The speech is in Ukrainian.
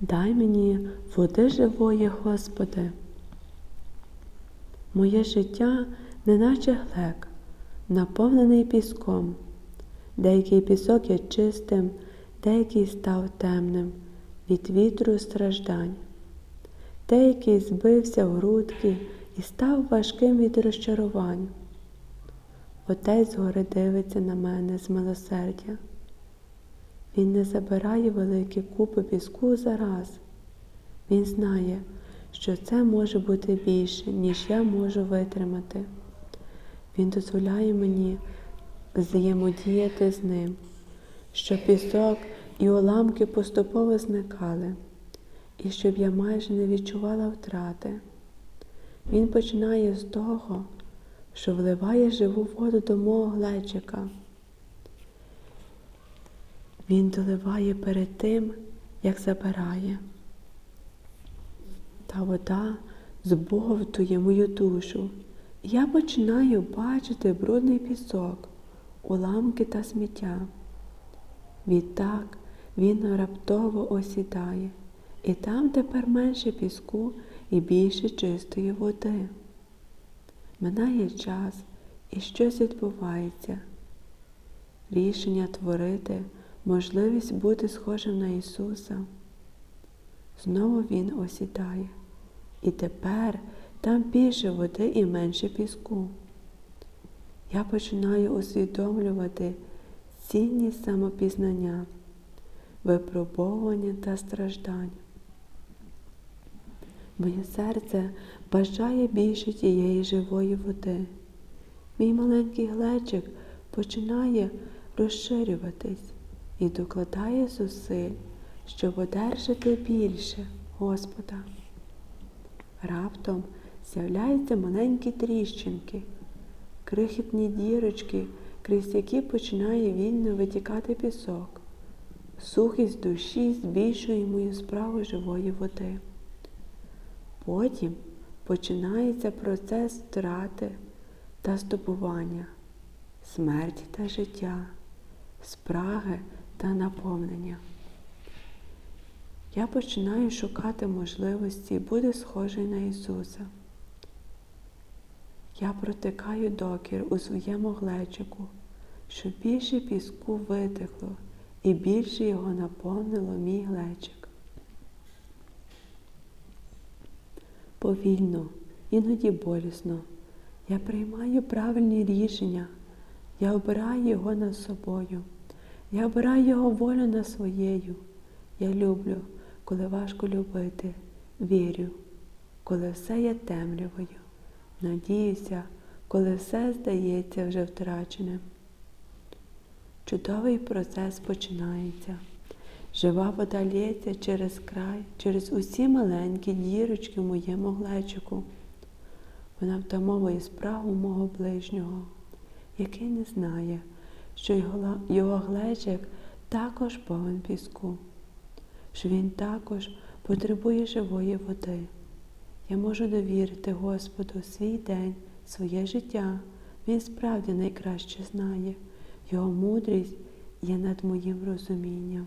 Дай мені води живої, Господи. Моє життя, неначе глек, наповнений піском. Деякий пісок є чистим, деякий став темним від вітру страждань. Деякий збився в грудки і став важким від розчарувань. Отець згори дивиться на мене з милосердя. Він не забирає великі купи піску зараз. Він знає, що це може бути більше, ніж я можу витримати. Він дозволяє мені взаємодіяти з ним, щоб пісок і уламки поступово зникали, і щоб я майже не відчувала втрати. Він починає з того, що вливає живу воду до мого глечика. Він доливає перед тим, як забирає. Та вода збовтує мою душу. Я починаю бачити брудний пісок, уламки та сміття. Відтак він раптово осідає, і там тепер менше піску і більше чистої води. Минає час і щось відбувається. Рішення творити, можливість бути схожим на Ісуса. Знову Він осідає, і тепер там більше води і менше піску. Я починаю усвідомлювати цінність самопізнання, випробовування та страждання. Моє серце бажає більше тієї живої води. Мій маленький глечик починає розширюватись і докладає зусиль, щоб одержати більше Господа. Раптом з'являються маленькі тріщинки, крихітні дірочки, крізь які починає вільно витікати пісок. Сухість душі збільшує мою справу живої води. Потім починається процес втрати та здобування, смерті та життя, спраги та наповнення. Я починаю шукати можливості бути схожий на Ісуса. Я протикаю докір у своєму глечику, щоб більше піску витекло і більше його наповнило мій глечик. Повільно, іноді болісно. Я приймаю правильні рішення. Я обираю його над собою. Я обираю його волю над своєю. Я люблю, коли важко любити, вірю, коли все є темрявою. Надіюся, коли все здається вже втраченим. Чудовий процес починається. Жива вода лється через край, через усі маленькі дірочки в моєму глечику. Вона втамовує справу мого ближнього, який не знає, що його, глечик також повен піску, що він також потребує живої води. Я можу довірити Господу свій день, своє життя. Він справді найкраще знає. Його мудрість є над моїм розумінням.